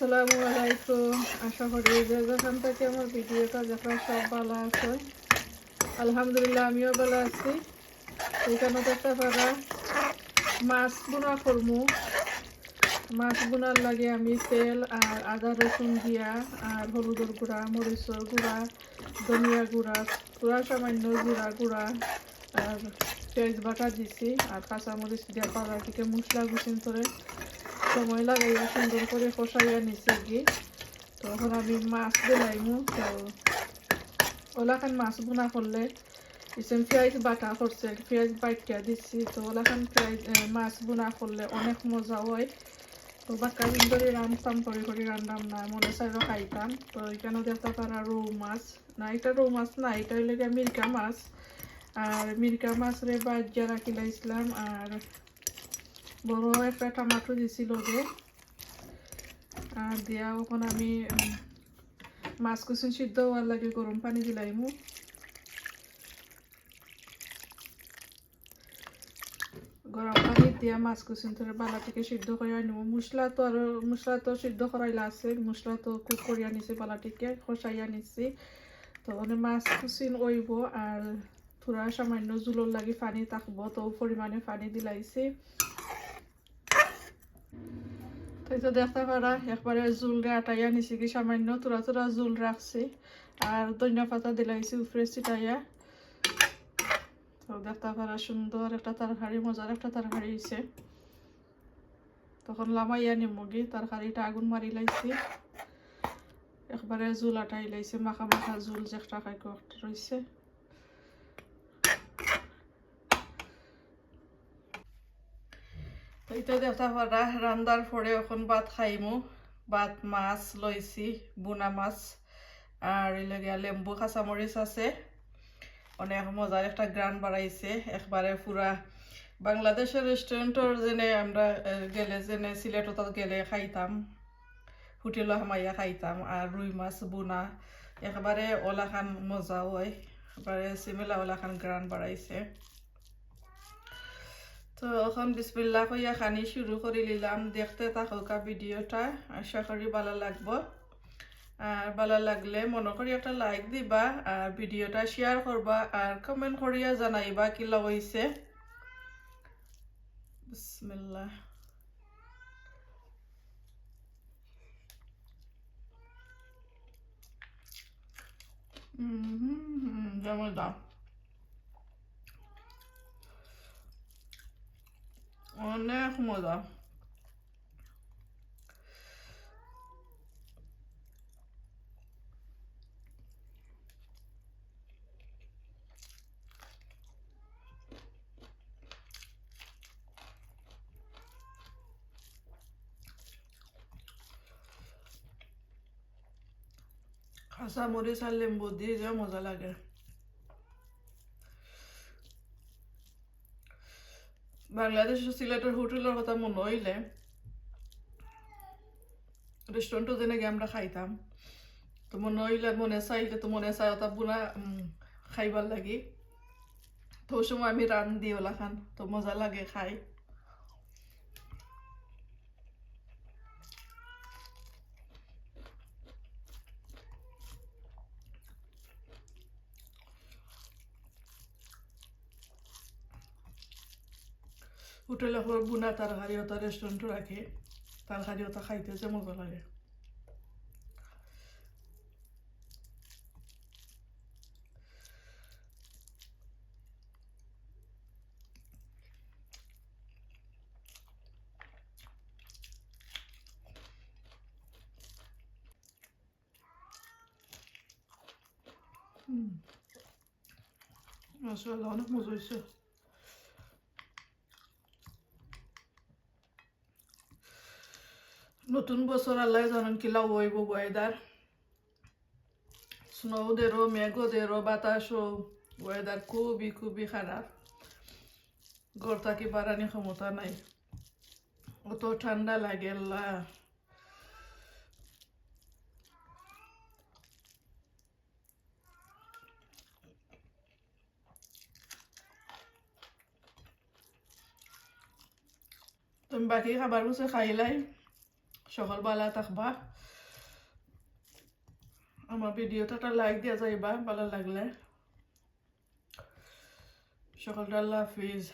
আসসালামু আলাইকুম। আশা করি যেখান থেকে আমার ভিডিওটা দেখা, সব ভালো আছে। আলহামদুলিল্লাহ, আমিও ভালো আছি। এখানে দেখতে পারা, মাছ বোনা করমু মাছ বোনার লাগে আমি তেল আর আদা, রসুন দিয়া আর হলুদের গুঁড়া, মরিচর গুঁড়া, ধনিয়া গুঁড়া, পুরা সামান্য জিরা গুঁড়া আর পেঁয়াজ বাটা দিছি আর কাঁচামরিচ দিয়া পাড়া থেকে মশলা গুছিন করে সময় লাগাইয়া সুন্দর করে কষাইয়া নিচে গিয়ে তখন আমি মাছ দিলাইমু তো ওলাখান মাছ বোনা করলে ইসেন পেঁয়াজ বাটা করছে, পেঁয়াজ বাইটা দিচ্ছি তো ওলাখান পেঁয়াজ মাছ বোনা করলে অনেক মজা হয়। তো বাক্কা দিন ধরে রান্ধতাম করে করে রান্নাম না, মনে চাইলেও খাইতাম। তো এখানে দেখতে পারা রৌ মাছ, না, এটা রৌ মাছ না, এটা হইলে মিরকা মাছ। আর মিরকা মাছ রে বাজ্যা রাখি লাইছিলাম আর বড় একটা টমাটো দিছিল যে আর দিয়া ওখানে আমি মাছ কুসুন সিদ্ধ হওয়ার লাগে গরম পানি দিলাইমু গরম পানি দিয়া মাছ কুসুন ধরে বালা থেকে সিদ্ধ করে আনিব। মশলা তো আর, মশলা তো সিদ্ধ করাইলা আছে, মশলা তো কুক করে আনিছি বালা থেকে, খসাই আনিছি। তো মানে মাছ কুসিন ওইব আর থোড়া সামান্য জুলোর লাগি পানি থাকব, তো পরিমাণে পানি দিলাইছি। তাই তো দেখতে পারা, একবারে জুল আটাইয়া নিছি কি, সামান্য তোরা তোরা জুল রাখছি। আর ধনিয়া পাতা দিলাইছি উপরে ছিটাইয়া। তো দেখতে পারা, সুন্দর একটা তরকারি, মজার একটা তরকারি হয়েছে তখন লামাইয়া নিমগি তরকারিটা আগুন মারি লাইছি। একবারে জুল আটাই লাইছে, মাখা মাখা জুল যে একটা খাই রয়েছে তো এটা দেখতে পারা রান্দার পরে এখন ভাত খাইমু ভাত, মাছ লইছি বুনা মাছ। আর এলাকা লেম্বু কাঁচামরিচ আছে। অনেক মজার একটা গ্রান বাড়াইছে একবারে পুরা বাংলাদেশের রেস্টুরেন্টর যেনে আমরা গেলে যেনে সিলেটত গেলে খাইতাম হোটেল হামাইয়া খাইতাম আর রুই মাছ, বুনা। একেবারে ওলাখান মজা হয়। একেবারে সিমিলা ওলাখান গ্রান বাড়াইছে তো এখন বিসমিল্লা কইয়া খানি শুরু করে নিলাম দেখতে থাকুকা ভিডিওটা, আশা করি ভালো লাগবো। আর ভালো লাগলে মনে করি একটা লাইক দিবা, আর ভিডিওটা শেয়ার করবা, আর কমেন্ট করিয়া জানাইবা কি হইছে বিসমিল্লাহ। হুম যেমন দাম অনেক মজা কাঁচা মরিচ আর লেম্বু দিয়ে যে মজা লাগে বাংলাদেশ সিলেটের হোটেলের কথা মনে হইলে রেস্টুরেন্টও যেনেকে আমরা খাইতাম। তো মনে হইলে মনে চাইলে তো মনে চাই ওটা বুনা খাইবার লাগি। তো সময় আমি রান দিই ওলা খান তো মজা লাগে খাই। হোটেলে হর বুনা তরকারি ওটা রেস্টুরেন্টও রাখে। তরকারি ওটা খাইতে যে মজা লাগে। অনেক মজা হয়েছে। নতুন বছর আল্লাহ জানেন কি লাভ হইব ওয়েদার। স্নোদেরও, মেঘদেরও, বাতাসও ওয়েদার খুবই খুবই খারাপ। ঘর থাকি বাড়ানি ক্ষমতা নাই। অত ঠান্ডা লাগে আল্লাহ। তুমি বাকি খাবার বসে খাইলাই? সকালবেলা থাকবা আমার ভিডিওটা একটা লাইক দিয়া যাইবা, ভালো লাগলে। সকালটা আল্লাহ হাফিজ।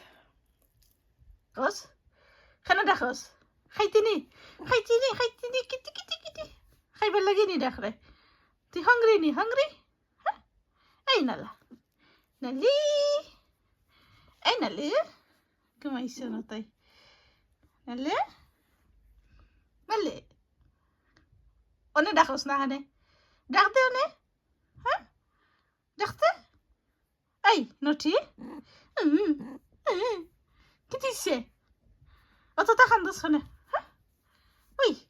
কস? খানা দেখস খাইতিনি? খাইতিনি? খাইতিনি? কিতি কিতি কিতি। খাইবার লাগে নি দেখ রে তুই হাংরি নি? হাংরি হ্যাঁ এই নালা। নালি। এই নালি। ঘুমাইছে না তাই। নালে। Balik. Ona dah kau senang ni. Dah tu ni? Ha? Dah tu? Hey, Noti? Hmm. Dit is je. Wat dat gaan dus Ha? Oei.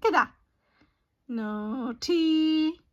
Keda. Noti.